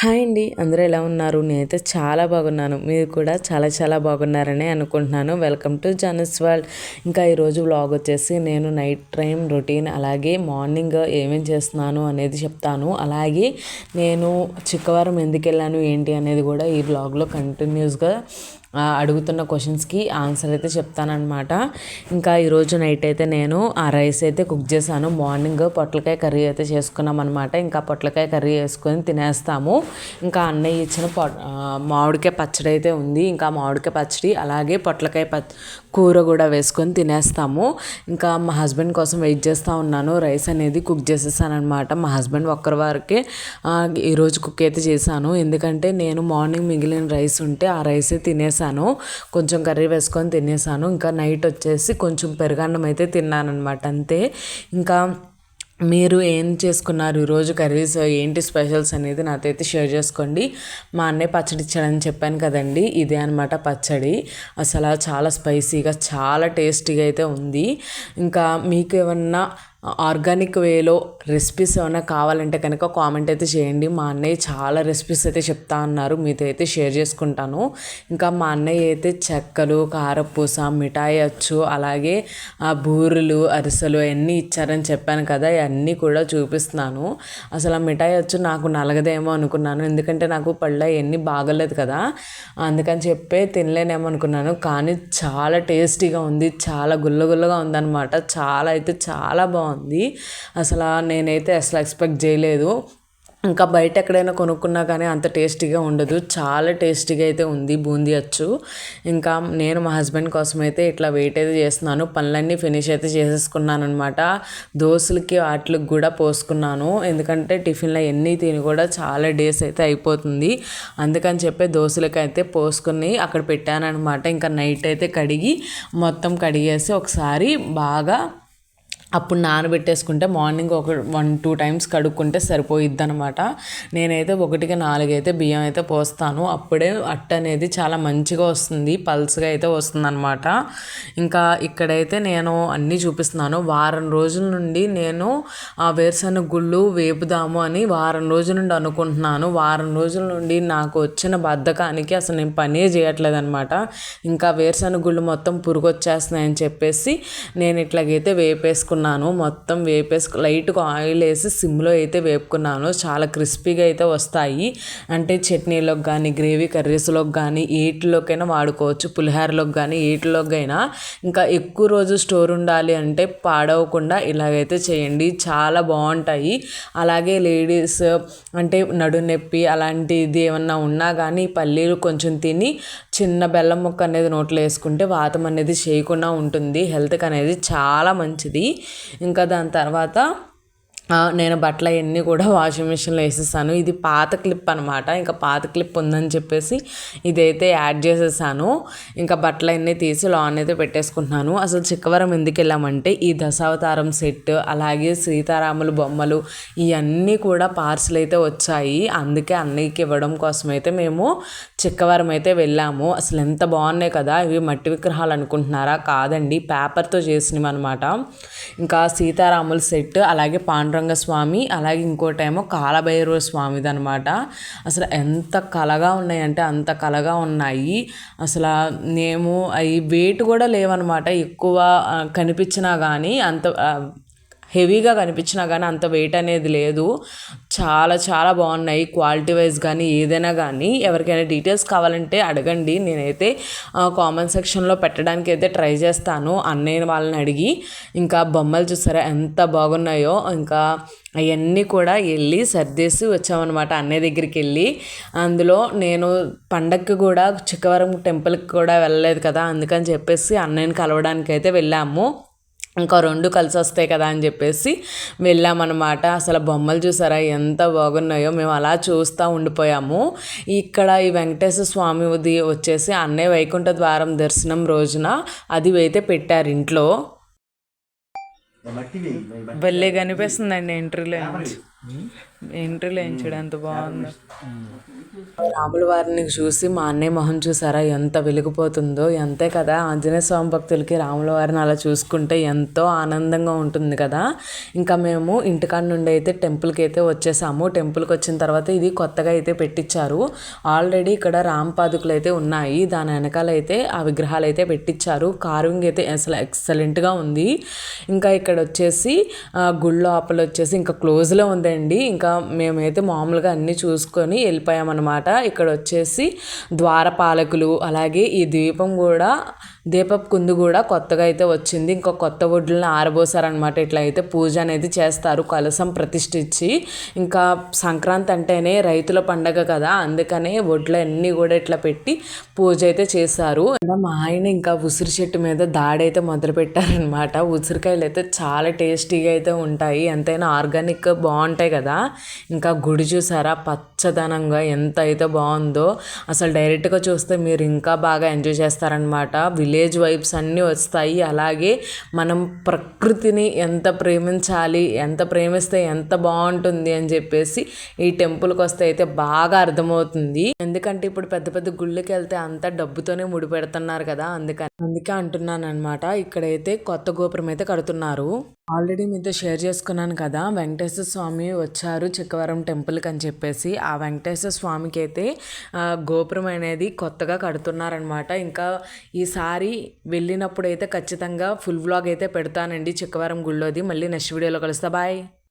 Hi అండి. అందరూ ఎలా ఉన్నారు? నేనైతే చాలా బాగున్నాను. మీరు కూడా చాలా చాలా బాగున్నారని అనుకుంటున్నాను. వెల్కమ్ టు జనస్ వరల్డ్ ఇంకా ఈరోజు వ్లాగ్ వచ్చేసి నేను నైట్ టైం రొటీన్ అలాగే మార్నింగ్ ఏమేం చేస్తున్నాను అనేది చెప్తాను. అలాగే నేను చిక్కవారం ఎందుకు వెళ్ళాను ఏంటి అనేది కూడా ఈ వ్లాగ్లో కంటిన్యూస్గా అడుగుతున్న క్వశ్చన్స్కి ఆన్సర్ అయితే చెప్తానమాట ఇంకా ఈరోజు నైట్ అయితే నేను ఆ రైస్ అయితే కుక్ చేశాను. మార్నింగ్ పొట్లకాయ కర్రీ అయితే చేసుకున్నాం అనమాట ఇంకా పొట్లకాయ కర్రీ వేసుకొని తినేస్తాము. ఇంకా అన్నయ్య ఇచ్చిన పొ మామిడికాయ పచ్చడి అయితే ఉంది. ఇంకా మామిడికాయ పచ్చడి అలాగే పొట్లకాయ పచ్చ కూర కూడా వేసుకొని తినేస్తాము. ఇంకా మా హస్బెండ్ కోసం వెయిట్ చేస్తూ ఉన్నాను. రైస్ అనేది కుక్ చేసేసానమాట మా హస్బెండ్ ఒక్కరి వారికే ఈరోజు కుక్ అయితే చేశాను. ఎందుకంటే నేను మార్నింగ్ మిగిలిన రైస్ ఉంటే ఆ రైసే తినేసాను కొంచెం కర్రీ వేసుకొని తినేసాను. ఇంకా నైట్ వచ్చేసి కొంచెం పెరుగన్నం అయితే తిన్నాను అనమాట అంతే. ఇంకా మీరు ఏం చేసుకున్నారు? ఈరోజు కర్రీస్ ఏంటి స్పెషల్స్ అనేది నాతో అయితే షేర్ చేసుకోండి. మా అన్నయ్య పచ్చడి ఇచ్చాడని చెప్పాను కదండి. ఇదే అనమాట పచ్చడి. అసలు చాలా స్పైసీగా చాలా టేస్టీగా అయితే ఉంది. ఇంకా మీకు ఏమన్నా ఆర్గానిక్ వేలో రెసిపీస్ ఏమైనా కావాలంటే కనుక కామెంట్ అయితే చేయండి. మా అన్నయ్య చాలా రెసిపీస్ అయితే చెప్తా అన్నారు. మీతో అయితే షేర్ చేసుకుంటాను. ఇంకా మా అన్నయ్య అయితే చెక్కలు కారపూస మిఠాయి అచ్చు అలాగే బూరెలు అరిసెలు అన్నీ ఇచ్చారని చెప్పాను కదా ఇవన్నీ కూడా చూపిస్తున్నాను. అసలు ఆ మిఠాయి అచ్చు నాకు నలగదేమో అనుకున్నాను. ఎందుకంటే నాకు పళ్ళ ఎన్ని బాగలేదు కదా అందుకని చెప్పే తినలేనేమో అనుకున్నాను. కానీ చాలా టేస్టీగా ఉంది చాలా గుల్లగుల్లగా ఉందన్నమాట. చాలా అయితే చాలా బాగుంది. బాగుంది అసలు నేనైతే అసలు ఎక్స్పెక్ట్ చేయలేదు. ఇంకా బయట ఎక్కడైనా కొనుక్కున్నా కానీ అంత టేస్టీగా ఉండదు. చాలా టేస్టీగా అయితే ఉంది బూందీ అచ్చు. ఇంకా నేను మా హస్బెండ్ కోసం అయితే ఇట్లా వెయిట్ అయితే చేస్తున్నాను. పనులన్నీ ఫినిష్ అయితే చేసేసుకున్నాను అనమాట దోశలకి వాటికి కూడా పోసుకున్నాను. ఎందుకంటే టిఫిన్లో ఎన్ని తిని కూడా చాలా డేస్ అయితే అయిపోతుంది. అందుకని చెప్పి దోశలకి అయితే పోసుకుని అక్కడ పెట్టానమాట ఇంకా నైట్ అయితే కడిగి మొత్తం కడిగేసి ఒకసారి బాగా అప్పుడు నానబెట్టేసుకుంటే మార్నింగ్ ఒక వన్ టూ టైమ్స్ కడుక్కుంటే సరిపోయిద్ది అనమాట నేనైతే ఒకటికి నాలుగైతే బియ్యం అయితే పోస్తాను. అప్పుడే అట్ట అనేది చాలా మంచిగా వస్తుంది. పల్స్గా అయితే వస్తుందన్నమాట. ఇంకా ఇక్కడైతే నేను అన్నీ చూపిస్తున్నాను. వారం రోజుల నుండి నేను ఆ వేరుశనగ గుళ్ళు వేపుదాము అని వారం రోజుల నుండి అనుకుంటున్నాను. వారం రోజుల నుండి నాకు వచ్చిన బద్ధకానికి అసలు నేను పనే చేయట్లేదు అనమాట ఇంకా వేరుశనగ గుళ్ళు మొత్తం పురుగు వచ్చేస్తున్నాయని చెప్పేసి నేను ఇట్లాగైతే వేపేసుకున్నాను. వేపుకున్నాను. మొత్తం వేపేసి లైట్గా ఆయిల్ వేసి సిమ్లో అయితే వేపుకున్నాను. చాలా క్రిస్పీగా అయితే వస్తాయి. అంటే చట్నీలోకి కానీ గ్రేవీ కర్రీస్లోకి కానీ ఏటిలోకైనా వాడుకోవచ్చు. పులిహోరలోకి కానీ ఏటిలోకి అయినా ఇంకా ఎక్కువ రోజు స్టోర్ ఉండాలి అంటే పాడవకుండా ఇలాగైతే చేయండి. చాలా బాగుంటాయి. అలాగే లేడీస్ అంటే నడు నొప్పి అలాంటిది ఏమన్నా ఉన్నా కానీ పల్లీలు కొంచెం తిని చిన్న బెల్లం ముక్క అనేది నోట్లో వేసుకుంటే వాతం అనేది చేయకుండా ఉంటుంది. హెల్త్కి అనేది చాలా మంచిది. ఇంకా దాని తర్వాత నేను బట్టలు అవన్నీ కూడా వాషింగ్ మిషన్లో వేసేసాను. ఇది పాత క్లిప్ అనమాట ఇంకా పాత క్లిప్ ఉందని చెప్పేసి ఇదైతే యాడ్ చేసేసాను. ఇంకా బట్టలు అన్నీ తీసి లాన్ అయితే పెట్టేసుకుంటున్నాను. అసలు చిక్కవరం ఎందుకు వెళ్ళామంటే ఈ దశావతారం సెట్ అలాగే సీతారాముల బొమ్మలు ఇవన్నీ కూడా పార్సల్ అయితే వచ్చాయి. అందుకే అన్నయ్యకి ఇవ్వడం కోసం అయితే మేము చిక్కవరం అయితే వెళ్ళాము. అసలు ఎంత బాగున్నాయి కదా. ఇవి మట్టి విగ్రహాలు అనుకుంటున్నారా? కాదండి పేపర్తో చేసినవి అనమాట ఇంకా సీతారాముల సెట్ అలాగే పాండ్ర పాండురంగ స్వామి అలాగే ఇంకోటేమో కాలభైరవ స్వామిది అనమాట అసలు ఎంత కలగా ఉన్నాయంటే అంత కలగా ఉన్నాయి. అసలు మేము అవి వెయిట్ కూడా లేవనమాట. ఎక్కువ కనిపించినా కానీ అంత హెవీగా కనిపించినా కానీ అంత వెయిట్ అనేది లేదు. చాలా చాలా బాగున్నాయి. క్వాలిటీ వైజ్ కానీ ఏదైనా కానీ ఎవరికైనా డీటెయిల్స్ కావాలంటే అడగండి. నేనైతే కామెంట్ సెక్షన్లో పెట్టడానికి అయితే ట్రై చేస్తాను. అన్నయ్య వాళ్ళని అడిగి ఇంకా బొమ్మలు చూసారా? ఎంత బాగున్నాయో. ఇంకా అవన్నీ కూడా వెళ్ళి సర్దేసి వచ్చామన్నమాట అన్నయ్య దగ్గరికి వెళ్ళి. అందులో నేను పండగకి కూడా చిక్కవరం టెంపుల్కి కూడా వెళ్ళలేదు కదా అందుకని చెప్పేసి అన్నయ్యని కలవడానికి అయితే వెళ్ళాము. ఇంకా రెండు కలిసి వస్తాయి కదా అని చెప్పేసి వెళ్ళామన్నమాట. అసలు బొమ్మలు చూసారా? ఎంత బాగున్నాయో మేము అలా చూస్తూ ఉండిపోయాము. ఇక్కడ ఈ వెంకటేశ్వర స్వామిది వచ్చేసి అన్నయ్య వైకుంఠ ద్వారం దర్శనం రోజున అది అయితే పెట్టారు ఇంట్లో. భలే కనిపిస్తుందండి ఎంట్రీలో ఎంట్రీలో ఏం ఎంత బాగుందో. రాముల వారిని చూసి మా అన్నయ్య మొహం చూసారా? ఎంత వెలిగిపోతుందో. అంతే కదా ఆంజనేయ స్వామి భక్తులకి రాముల వారిని అలా చూసుకుంటే ఎంతో ఆనందంగా ఉంటుంది కదా. ఇంకా మేము ఇంటికాడ నుండి అయితే టెంపుల్కి అయితే వచ్చేసాము. టెంపుల్కి వచ్చిన తర్వాత ఇది కొత్తగా అయితే పెట్టించారు. ఆల్రెడీ ఇక్కడ రామ్ పాదుకులు అయితే ఉన్నాయి. దాని వెనకాల అయితే ఆ విగ్రహాలు అయితే పెట్టించారు. కార్వింగ్ అయితే అసలు ఎక్సలెంట్గా ఉంది. ఇంకా ఇక్కడ వచ్చేసి గుళ్ళ గుడి లోపల వచ్చేసి ఇంకా క్లోజ్లో ఉంది. ఉందండి ఇంకా మేమైతే మామూలుగా అన్నీ చూసుకొని వెళ్ళిపోయామన్నమాట. ఇక్కడ వచ్చేసి ద్వారపాలకులు అలాగే ఈ ద్వీపం కూడా దీపపు కుందు కూడా కొత్తగా అయితే వచ్చింది. ఇంకా కొత్త వడ్లను ఆరబోసారనమాట ఇట్లా అయితే పూజ అనేది చేస్తారు. కలసం ప్రతిష్ఠించి ఇంకా సంక్రాంతి అంటేనే రైతుల పండగ కదా. అందుకనే వడ్లు అన్నీ కూడా ఇట్లా పెట్టి పూజ అయితే చేశారు. మా ఆయన ఇంకా ఉసిరి చెట్టు మీద దాడి అయితే మొదలు పెట్టారనమాట ఉసిరికాయలు అయితే చాలా టేస్టీగా అయితే ఉంటాయి. ఎంతైనా ఆర్గానిక్ బాగుంటాయి కదా. ఇంకా గుడి చూసారా? పచ్చదనంగా ఎంత అయితే బాగుందో. అసలు డైరెక్ట్గా చూస్తే మీరు ఇంకా బాగా ఎంజాయ్ చేస్తారనమాట విలేజ్ వైబ్స్ అన్నీ వస్తాయి. అలాగే మనం ప్రకృతిని ఎంత ప్రేమించాలి ఎంత ప్రేమిస్తే ఎంత బాగుంటుంది అని చెప్పేసి ఈ టెంపుల్కి వస్తే అయితే బాగా అర్థమవుతుంది. ఎందుకంటే ఇప్పుడు పెద్ద పెద్ద గుళ్ళకి వెళ్తే అంతా డబ్బుతోనే ముడిపెడుతున్నారు కదా అందుకని అందుకే అంటున్నాను అనమాట ఇక్కడైతే కొత్త గోపురం అయితే కడుతున్నారు. ఆల్రెడీ మీతో షేర్ చేసుకున్నాను కదా వెంకటేశ్వర స్వామి వచ్చారు చిక్కవరం టెంపుల్కి అని చెప్పేసి. ఆ వెంకటేశ్వర స్వామికి అయితే గోపురం అనేది కొత్తగా కడుతున్నారనమాట. ఇంకా ఈసారి వెళ్ళినప్పుడు అయితే ఖచ్చితంగా ఫుల్ వ్లాగ్ అయితే పెడతానండి చిక్కవరం గుళ్ళోది. మళ్ళీ నెక్స్ట్ వీడియోలో కలుస్తా. బాయ్.